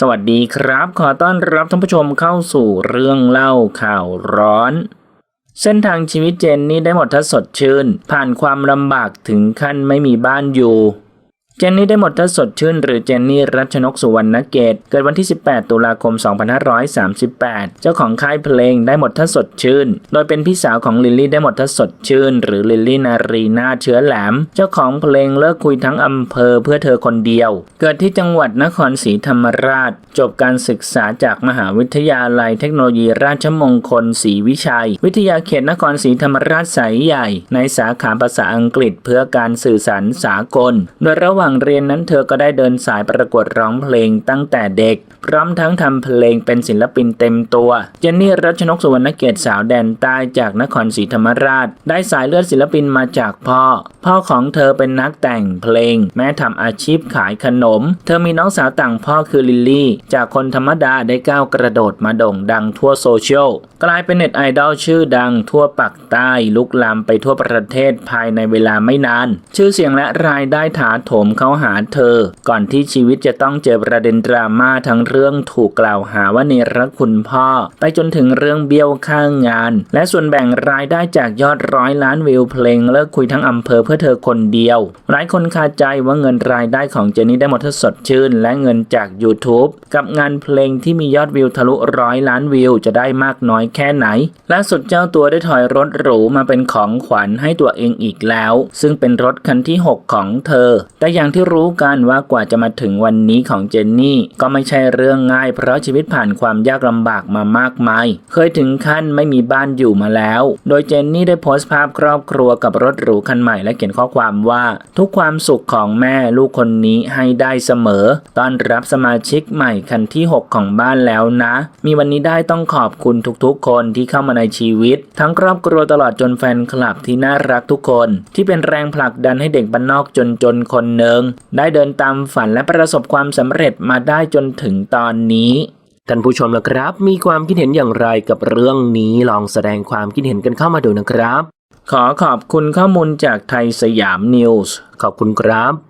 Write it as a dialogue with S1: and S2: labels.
S1: สวัสดีครับ ขอต้อนรับท่านผู้ชมเข้าสู่เรื่องเล่าข่าวร้อน เส้นทางชีวิตเจนนี่ได้หมดทัศสดชื่น ผ่านความลำบากถึงขั้นไม่มีบ้านอยู่ เจนนี่ได้หมดทัศสดชื่นหรือเจนนี่รัชนกสุวรรณเกต เกิดวันที่ 18 ตุลาคม 2538 เจ้าของค่ายเพลงได้หมดทัศสดชื่น โดยเป็นพี่สาวของลิลลี่ได้หมดทัศสดชื่น หรือลิลลี่นารีนาเชื้อแหลม เจ้าของเพลงเลิกคุยทั้งอำเภอเพื่อเธอคนเดียว เกิดที่จังหวัดนครศรีธรรมราช จบการศึกษาจากมหาวิทยาลัยเทคโนโลยีราชมงคลศรีวิชัย วิทยาเขตนครศรีธรรมราชสายใหญ่ ในสาขาภาษาอังกฤษเพื่อการสื่อสารสากล โดยระหว่างว่างเรียนนั้นเธอก็ได้เดินสายประกวดร้องเพลงตั้งแต่เด็ก พร้อมทั้งทำเพลงเป็นศิลปินเต็มตัว เจนนี่รัชนกสุวรรณเกตสาวแดนใต้จากนครศรีธรรมราช ได้สายเลือดศิลปินมาจากพ่อ พ่อของเธอเป็นนักแต่งเพลง แม้ทำอาชีพขายขนม เธอมีน้องสาวต่างพ่อคือลิลลี่ จากคนธรรมดาได้ก้าวกระโดดมาโด่งดังทั่วโซเชียลกลายเป็นเน็ตไอดอลชื่อดังทั่วปักใต้ลุกลามไปทั่วประเทศภายในเวลาไม่นาน ชื่อเสียงและรายได้ถาโถมเข้าหาเธอ ก่อนที่ชีวิตจะต้องเจอประเด็นดราม่าทั้งเรื่องถูกกล่าวหาว่าเนรคุณพ่อ ไปจนถึงเรื่องเบี้ยวข้างงาน และส่วนแบ่งรายได้จากยอดร้อยล้านวิวเพลงเลิกคุยทั้งอำเภอเพื่อเธอคนเดียว หลายคนคาใจว่าเงินรายได้ของเจนนี่ได้หมดทั้งสดชื่น และเงินจาก YouTube กับงานเพลงที่มียอดวิวทะลุร้อยล้านวิวจะได้มากน้อยแค่ไหนล่าสุดเจ้าตัวได้ถอยรถหรูมาเป็นของขวัญให้ตัวเองอีกแล้ว ซึ่งเป็นรถคันที่ 6 ของเธอแต่อย่างางที่รู้กันว่ากว่าจะมาถึงวันนี้ของเจนนี่ ก็ไม่ใช่เรื่องง่าย เพราะชีวิตผ่านความยากลำบากมามากมาย เคยถึงขั้นไม่มีบ้านอยู่มาแล้ว โดยเจนนี่ได้โพสต์ภาพครอบครัวกับรถหรูคันใหม่และเขียนข้อความว่า ทุกความสุขของแม่ลูกคนนี้ให้ได้เสมอ ต้อนรับสมาชิกใหม่คันที่ 6 ของบ้านแล้วนะ มีวันนี้ได้ต้องขอบคุณทุกๆ คนที่เข้ามาในชีวิต ทั้งครอบครัวตลอดจนแฟนคลับที่น่ารักทุกคน ที่เป็นแรงผลักดันให้เด็กบ้านนอกจนจนๆคนหนึ่ง ได้เดินตามฝันและประสบความสำเร็จมาได้จนถึงตอนนี้ท่านผู้ชมนะครับ มีความคิดเห็นอย่างไรกับเรื่องนี้ลองแสดงความคิดเห็นกันเข้ามาดูนะครับ ขอขอบคุณข้อมูลจากไทยสยามนิวส์ขอบคุณครับ